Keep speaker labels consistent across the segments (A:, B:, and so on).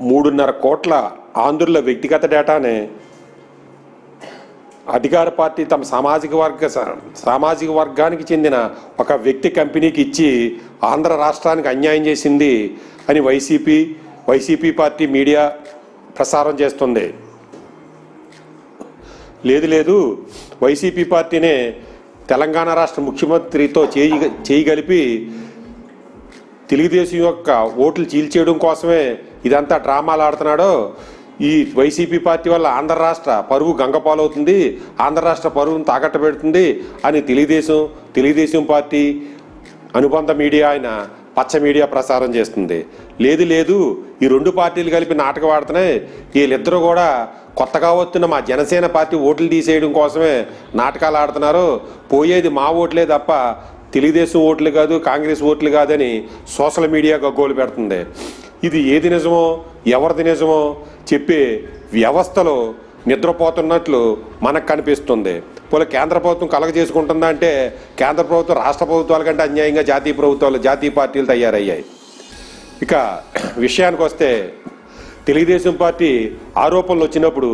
A: మూడున్నర కోట్ల ఆంధ్రుల వ్యక్తిగత డేటానే అధికార పార్టీ తమ సామాజిక వర్గ సామాజిక వర్గానికి చెందిన ఒక వ్యక్తి కంపెనీకి ఇచ్చి ఆంధ్ర రాష్ట్రానికి అన్యాయం చేసింది అని వైసీపీ వైసీపీ పార్టీ మీడియా ప్రసారం చేస్తుంది. లేదు లేదు వైసీపీ పార్టీనే తెలంగాణ రాష్ట్ర ముఖ్యమంత్రితో చేయి చేయగలిపి తెలుగుదేశం యొక్క ఓట్లు చీల్చేయడం కోసమే ఇదంతా డ్రామాలు ఆడుతున్నాడో. ఈ వైసీపీ పార్టీ వల్ల ఆంధ్ర రాష్ట్ర పరువు గంగపాలవుతుంది ఆంధ్ర రాష్ట్ర పరువును తాకట్టు పెడుతుంది అని తెలుగుదేశం తెలుగుదేశం పార్టీ అనుబంధ మీడియా ఆయన పచ్చ మీడియా ప్రసారం చేస్తుంది. లేదు లేదు ఈ రెండు పార్టీలు కలిపి నాటకం ఆడుతున్నాయి. వీళ్ళిద్దరూ కూడా కొత్తగా వస్తున్న మా జనసేన పార్టీ ఓట్లు తీసేయడం కోసమే నాటకాలు ఆడుతున్నారు. పోయేది మా ఓట్లే తప్ప తెలుగుదేశం ఓట్లు కాదు కాంగ్రెస్ ఓట్లు కాదని సోషల్ మీడియా గగ్గోలు పెడుతుంది. ఇది ఏది నిజమో ఎవరిది నిజమో చెప్పే వ్యవస్థలో నిద్రపోతున్నట్లు మనకు కనిపిస్తుంది. పోలే కేంద్ర ప్రభుత్వం కలగ చేసుకుంటుందా అంటే కేంద్ర ప్రభుత్వం రాష్ట్ర ప్రభుత్వాల కంటే అన్యాయంగా జాతీయ ప్రభుత్వాలు జాతీయ పార్టీలు తయారయ్యాయి. ఇక విషయానికి వస్తే తెలుగుదేశం పార్టీ ఆరోపణలు వచ్చినప్పుడు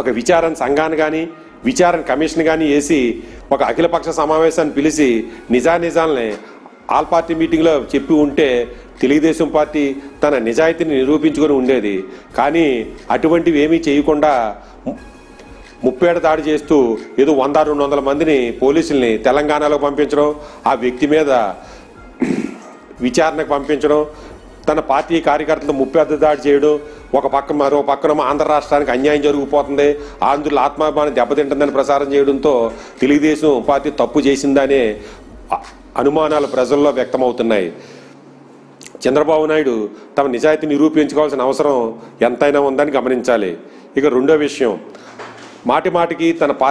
A: ఒక విచారణ సంఘాన్ని కానీ విచారణ కమిషన్ కానీ వేసి ఒక అఖిలపక్ష సమావేశాన్ని పిలిచి నిజానిజాలని ఆల్ పార్టీ మీటింగ్లో చెప్పి ఉంటే తెలుగుదేశం పార్టీ తన నిజాయితీని నిరూపించుకొని ఉండేది. కానీ అటువంటివి ఏమీ చేయకుండా ము- ముప్పేట దాడి చేస్తూ ఏదో వంద రెండు వందల మందిని పోలీసుల్ని తెలంగాణలో పంపించడం ఆ వ్యక్తి మీద విచారణకు పంపించడం తన పార్టీ కార్యకర్తలు ముప్పెద్ద దాడి చేయడం ఒక పక్క మరో పక్కన ఆంధ్ర రాష్ట్రానికి అన్యాయం జరిగిపోతుంది ఆంధ్రుల ఆత్మాభిమానం దెబ్బతింటుందని ప్రసారం చేయడంతో తెలుగుదేశం పార్టీ తప్పు చేసిందనే అనుమానాలు ప్రజల్లో వ్యక్తమవుతున్నాయి. చంద్రబాబు నాయుడు తమ నిజాయితీ నిరూపించుకోవాల్సిన అవసరం ఎంతైనా ఉందని గమనించాలి. ఇక రెండో విషయం మాటి మాటికి తన పా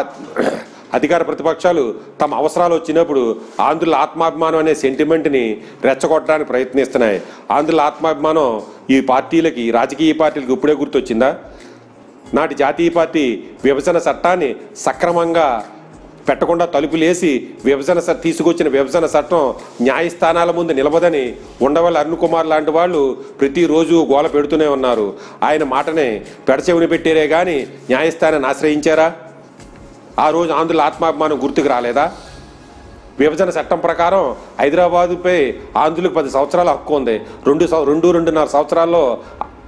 A: అధికార ప్రతిపక్షాలు తమ అవసరాలు వచ్చినప్పుడు ఆంధ్రుల ఆత్మాభిమానం అనే సెంటిమెంట్ని రెచ్చగొట్టడానికి ప్రయత్నిస్తున్నాయి. ఆంధ్రుల ఆత్మాభిమానం ఈ పార్టీలకి రాజకీయ పార్టీలకు ఇప్పుడే గుర్తొచ్చిందా? నాటి జాతీయ పార్టీ విభజన చట్టాన్ని సక్రమంగా పెట్టకుండా తలుపులేసి విభజన తీసుకొచ్చిన విభజన చట్టం న్యాయస్థానాల ముందు నిలబదని ఉండవల్లి అరుణ్ కుమార్ లాంటి వాళ్ళు ప్రతిరోజు గోల పెడుతూనే ఉన్నారు. ఆయన మాటనే పెడచెవిని పెట్టారే కానీ న్యాయస్థానాన్ని ఆశ్రయించారా? ఆ రోజు ఆంధ్రుల ఆత్మాభిమానం గుర్తుకు రాలేదా? విభజన చట్టం ప్రకారం హైదరాబాదుపై ఆంధ్రులకు పది సంవత్సరాల హక్కు ఉంది. రెండు రెండు రెండున్నర సంవత్సరాల్లో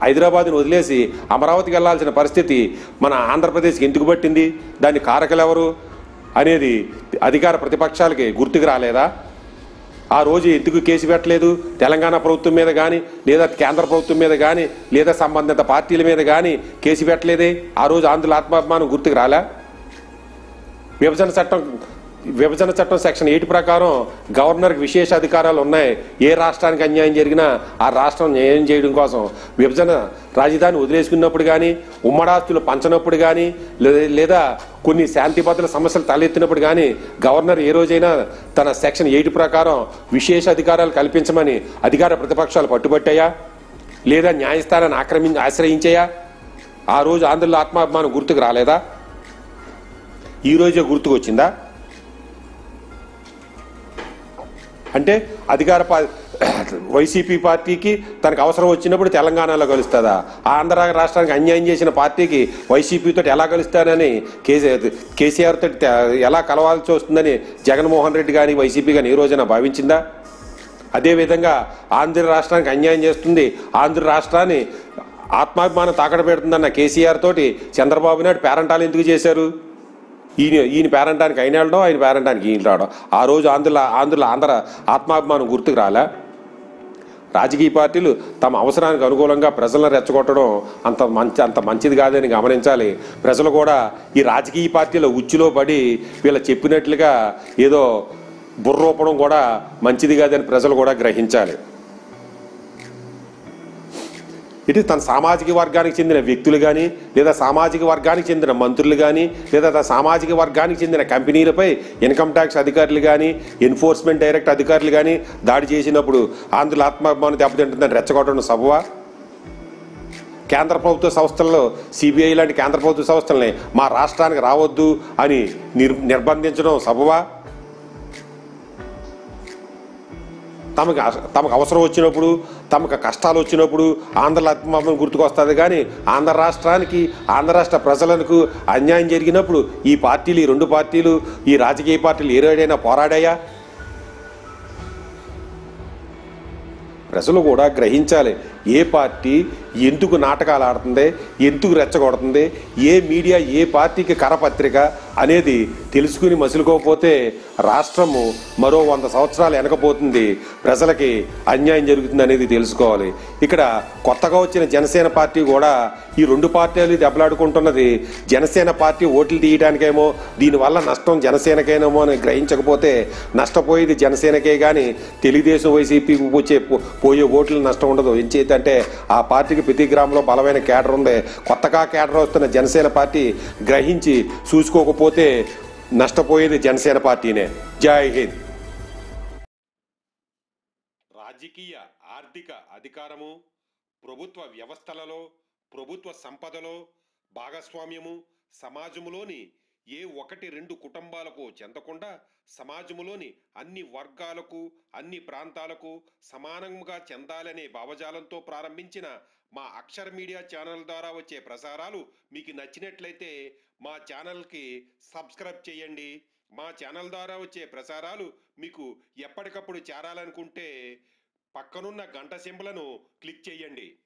A: హైదరాబాద్ని వదిలేసి అమరావతికి వెళ్ళాల్సిన పరిస్థితి మన ఆంధ్రప్రదేశ్కి ఎందుకు పట్టింది? దాని కారకులు ఎవరు? అనేది అధికార ప్రతిపక్షాలకి గుర్తుకు రాలేదా? ఆ రోజు ఎందుకు కేసు పెట్టలేదు? తెలంగాణ ప్రభుత్వం మీద కానీ లేదా కేంద్ర ప్రభుత్వం మీద కానీ లేదా సంబంధిత పార్టీల మీద కానీ కేసు పెట్టలేదే? ఆ రోజు ఆంధ్రుల ఆత్మాభిమానం గుర్తుకు రాలా? విభజన చట్టం విభజన చట్టం సెక్షన్ ఎయిట్ ప్రకారం గవర్నర్కి విశేష అధికారాలు ఉన్నాయి. ఏ రాష్ట్రానికి అన్యాయం జరిగినా ఆ రాష్ట్రం న్యాయం చేయడం కోసం విభజన రాజధాని వదిలేసుకున్నప్పుడు కానీ ఉమ్మడాస్తులు పంచనప్పుడు కానీ లేదా కొన్ని శాంతి భద్రత సమస్యలు తలెత్తినప్పుడు కానీ గవర్నర్ ఏ రోజైనా తన సెక్షన్ ఎయిట్ ప్రకారం విశేష అధికారాలు కల్పించమని అధికార ప్రతిపక్షాలు పట్టుబట్టాయా? లేదా న్యాయస్థానాన్ని ఆక్రమి ఆశ్రయించాయా? ఆ రోజు ఆంధ్రుల ఆత్మాభిమానం గుర్తుకు రాలేదా? ఈ రోజే గుర్తుకొచ్చిందా? అంటే అధికార వైసీపీ పార్టీకి తనకు అవసరం వచ్చినప్పుడు తెలంగాణలో కలుస్తుందా ఆంధ్ర రాష్ట్రానికి అన్యాయం చేసిన పార్టీకి వైసీపీతో ఎలా కలుస్తానని కేసీఆర్ కేసీఆర్ తోటి ఎలా కలవాల్సి వస్తుందని జగన్మోహన్ రెడ్డి కానీ వైసీపీ కానీ ఏ రోజైనా భావించిందా అదేవిధంగా ఆంధ్ర రాష్ట్రానికి అన్యాయం చేస్తుంది ఆంధ్ర రాష్ట్రాన్ని ఆత్మాభిమానం తాకడ పెడుతుందన్న కేసీఆర్ తోటి చంద్రబాబు నాయుడు పేరంటాలు ఎందుకు చేశారు? ఈయన ఈయన పేరంటానికి ఆయన వెళ్ళడం ఆయన పేరంటానికి ఈయన రావడం. ఆ రోజు ఆంధ్రుల ఆంధ్రుల ఆంధ్ర ఆత్మాభిమానం గుర్తుకు రాలే. రాజకీయ పార్టీలు తమ అవసరానికి అనుకూలంగా ప్రజలను రెచ్చగొట్టడం అంత మంచి అంత మంచిది కాదని గమనించాలి. ప్రజలు కూడా ఈ రాజకీయ పార్టీల ఉచ్చులో పడి వీళ్ళ చెప్పినట్లుగా ఏదో బుర్రూపడం కూడా మంచిది కాదని ప్రజలు కూడా గ్రహించాలి. ఇటు తన సామాజిక వర్గానికి చెందిన వ్యక్తులు కానీ లేదా సామాజిక వర్గానికి చెందిన మంత్రులు కానీ లేదా తన సామాజిక వర్గానికి చెందిన కంపెనీలపై ఇన్కమ్ ట్యాక్స్ అధికారులు కానీ ఎన్ఫోర్స్మెంట్ డైరెక్ట్ అధికారులు కానీ దాడి చేసినప్పుడు ఆంధ్రుల ఆత్మాభిమానం దెబ్బతింటుందని రెచ్చగొట్టడం సభవా కేంద్ర ప్రభుత్వ సంస్థల్లో సిబిఐ లాంటి కేంద్ర ప్రభుత్వ సంస్థల్ని మా రాష్ట్రానికి రావద్దు అని నిర్ నిర్బంధించడం సభవా తమకు అస- తమకు అవసరం వచ్చినప్పుడు తమకు కష్టాలు వచ్చినప్పుడు ఆంధ్ర ఆత్మాభిమానం గుర్తుకొస్తుంది కానీ ఆంధ్ర రాష్ట్రానికి ఆంధ్ర రాష్ట్ర ప్రజలకు అన్యాయం జరిగినప్పుడు ఈ పార్టీలు ఈ రెండు పార్టీలు ఈ రాజకీయ పార్టీలు ఏరేడైనా పోరాడాయా? ప్రజలు కూడా గ్రహించాలి. ఏ పార్టీ ఎందుకు నాటకాలు ఆడుతుంది ఎందుకు రెచ్చగొడుతుంది ఏ మీడియా ఏ పార్టీకి కరపత్రిక అనేది తెలుసుకుని మసులుకోకపోతే రాష్ట్రము మరో వంద సంవత్సరాలు వెనకపోతుంది ప్రజలకి అన్యాయం జరుగుతుంది అనేది తెలుసుకోవాలి. ఇక్కడ కొత్తగా వచ్చిన జనసేన పార్టీ కూడా ఈ రెండు పార్టీలు దెబ్బలాడుకుంటున్నది. జనసేన పార్టీ ఓట్లు తీయడానికేమో దీనివల్ల నష్టం జనసేనకేనేమో అని గ్రహించకపోతే నష్టపోయేది జనసేనకే కానీ తెలుగుదేశం వైసీపీకి వచ్చే పో- పోయే ఓట్ల నష్టం ఉండదు. ఎంచేత చేద్దంటే ఆ పార్టీకి ప్రతి గ్రామంలో బలమైన కేడర్ ఉంది. కొత్తగా కేడర్ వస్తున్న జనసేన పార్టీ గ్రహించి చూసుకోకపోతే నష్టపోయేది జనసేన పార్టీనే. జై హింద్. రాజకీయ ఆర్థిక అధికారము ప్రభుత్వ వ్యవస్థలలో ప్రభుత్వ సంపదలో భాగస్వామ్యము సమాజములోని ఏ ఒకటి రెండు కుటుంబాలకు చెందకుండా సమాజములోని అన్ని వర్గాలకు అన్ని ప్రాంతాలకు సమానంగా చెందాలనే భావజాలంతో ప్రారంభించిన మా అక్షర మీడియా ఛానల్ ద్వారా వచ్చే ప్రసారాలు మీకు నచ్చినట్లయితే మా ఛానల్కి సబ్స్క్రైబ్ చేయండి. మా ఛానల్ ద్వారా వచ్చే ప్రసారాలు మీకు ఎప్పటికప్పుడు చేరాలనుకుంటే పక్కనున్న గంట సింబలను క్లిక్ చేయండి.